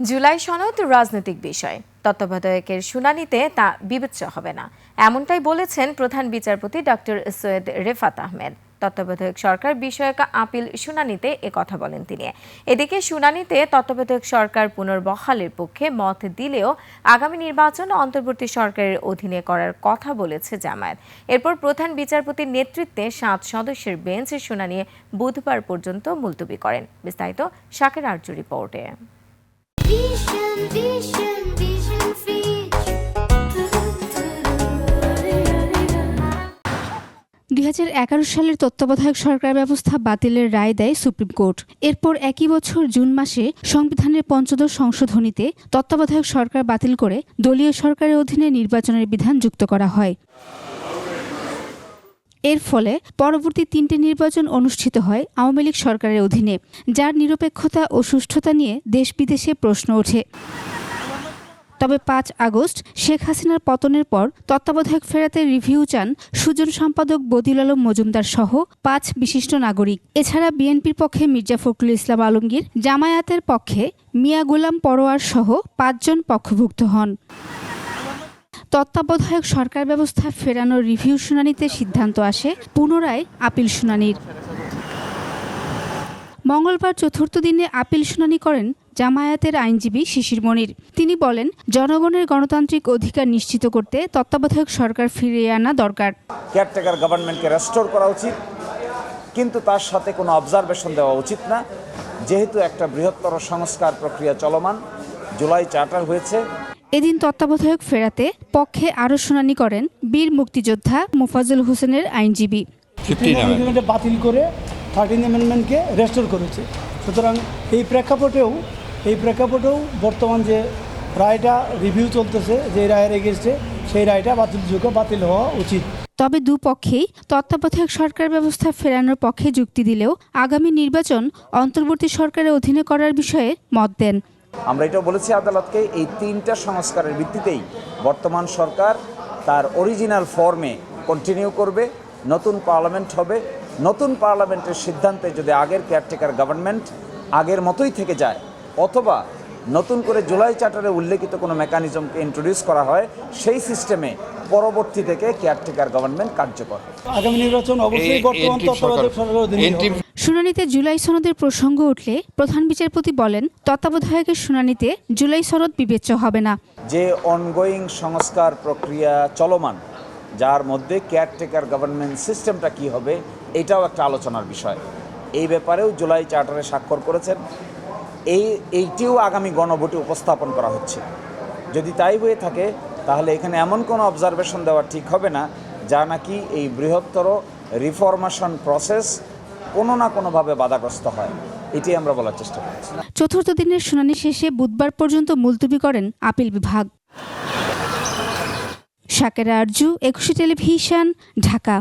জুলাই সনদ রাজনৈতিক বিষয়। তত্ত্বাবধায়কের শুনানিতে তা বিবেচ্য হবে না। এমনটাই বলেছেন প্রধান বিচারপতি ডক্টর সৈয়দ রেফাত আহমেদ। তত্ত্বাবধায়ক সরকার বিষয়ক আপিল শুনানিতে কথা বলেন তিনি। এদিকে শুনানিতে তত্ত্বাবধায়ক সরকার পুনর্বহালের পক্ষে মত দিলেও আগামী নির্বাচন অন্তর্বর্তী সরকারের অধীনে করার কথা বলেছে জামায়াত। এরপর প্রধান বিচারপতির নেতৃত্বে সাত সদস্যের বেঞ্চ শুনানি বুধবার পর্যন্ত মুলতবি করেন। বিস্তারিত শাকের আর্য রিপোর্টে। Vision, vision সালের তত্ত্বাবধায়ক সরকার ব্যবস্থা বাতিলের রায় দেয় সুপ্রিম কোর্ট। এরপর একই বছর জুন মাসে সংবিধানের পঞ্চদশ সংশোধনীতে তত্ত্বাবধায়ক সরকার বাতিল করে দলীয় সরকারের অধীনে নির্বাচনের বিধান যুক্ত করা হয়। এর ফলে পরবর্তী তিনটি নির্বাচন অনুষ্ঠিত হয় আওয়ামী লীগ সরকারের অধীনে, যার নিরপেক্ষতা ও সুষ্ঠুতা নিয়ে দেশ বিদেশে প্রশ্ন ওঠে। তবে পাঁচ আগস্ট শেখ হাসিনার পতনের পর তত্ত্বাবধায়ক ফেরাতে রিভিউ চান সুজন সম্পাদক বদিল আলম মজুমদার সহ পাঁচ বিশিষ্ট নাগরিক। এছাড়া বিএনপির পক্ষে মির্জা ফখরুল ইসলাম আলমগীর, জামায়াতের পক্ষে মিয়া গোলাম পরোয়ার সহ পাঁচজন পক্ষভুক্ত হন। তত্ত্বাবধায়ক সরকার ব্যবস্থা ফেরানোর রিভিউ শুনানিতে সিদ্ধান্ত আসে পুনরায় আপিল শুনানির। মঙ্গলবার চতুর্থ দিনে আপিল শুনানি করেন জামায়াতের আইনজীবী শিশির মনির। তিনি বলেন, জনগণের গণতান্ত্রিক অধিকার নিশ্চিত করতে তত্ত্বাবধায়ক সরকার ফিরিয়ে আনা দরকার। কেয়ারটেকার গভর্নমেন্টকে রেস্টোর করা উচিত, কিন্তু তার সাথে কোনো অবজারভেশন দেওয়া উচিত না। যেহেতু একটা বৃহত্তর সংস্কার প্রক্রিয়া চলমান, জুলাই চার্টার হয়েছে এদিন তত্ত্বাবধায়ক ফেরাতে পক্ষে আরও শুনানি করেন বীর মুক্তিযোদ্ধা মোফাজুল হোসেনের আইনজীবী। বাতিল করে থার্টিন অ্যামেন্ডমেন্টকে রেস্টোর করেছে। সুতরাং এই প্রেক্ষাপটেও এই প্রেক্ষাপটেও বর্তমান যে রায়টা রিভিউ চলতেছে যে রায়ের এগেস্টে সেই রায়টা বাতিলযোগ্য বাতিল হওয়া উচিত। তবে দুপক্ষেই তত্ত্বাবধায়ক সরকার ব্যবস্থা ফেরানোর পক্ষে যুক্তি দিলেও আগামী নির্বাচন অন্তর্বর্তী সরকারের অধীনে করার বিষয়ে মত দেন। আমরা এটাও বলেছি আদালতকে এই তিনটা সংস্কারের ভিত্তিতেই বর্তমান সরকার তার অরিজিনাল ফর্মে কন্টিনিউ করবে নতুন পার্লামেন্ট হবে নতুন পার্লামেন্টের সিদ্ধান্তে যদি আগের কেয়ারটেকার গভর্নমেন্ট আগের মতোই থেকে যায় অথবা নতুন করে জুলাই চার্টারে উল্লেখিত কোনো মেকানিজমকে ইন্ট্রোডিউস করা হয় সেই সিস্টেমে পরবর্তী থেকে কেয়ারটেকার গভর্নমেন্ট কার্যকর। আগামী নির্বাচন অবশ্যই বর্তমান তত্ত্বাবধায়ক সরকারের অধীনে হবে। শুনানিতে জুলাই সনদের প্রসঙ্গ উঠলে প্রধান বিচারপতি বলেন, তত্ত্বাবধায়কের শুনানিতে জুলাই সনদ বিবেচ্য হবে না। যে অনগোয়িং সংস্কার প্রক্রিয়া চলমান, যার মধ্যে কেয়ারটেকার গভর্নমেন্ট সিস্টেমটা কি হবে, এটাও একটা আলোচনার বিষয়। এই ব্যাপারেও জুলাই চার্টারে স্বাক্ষর করেছেন। এই, এইটিও আগামী গণভোটে উপস্থাপন করা হচ্ছে। যদি তাই হয়ে থাকে, তাহলে এখানে এমন কোনো অবজারভেশন দেওয়া ঠিক হবে না, যা নাকি এই বৃহত্তর রিফরমেশন প্রসেস কোনো না কোনোভাবে বাধাগ্রস্ত হয়। এটি আমরা বলার চেষ্টা করছি। চতুর্থ দিনের শুনানি শেষে বুধবার পর্যন্ত মুলতুবি করেন আপিল বিভাগ। শাকেরা আরজু, একুশে টেলিভিশন, ঢাকা।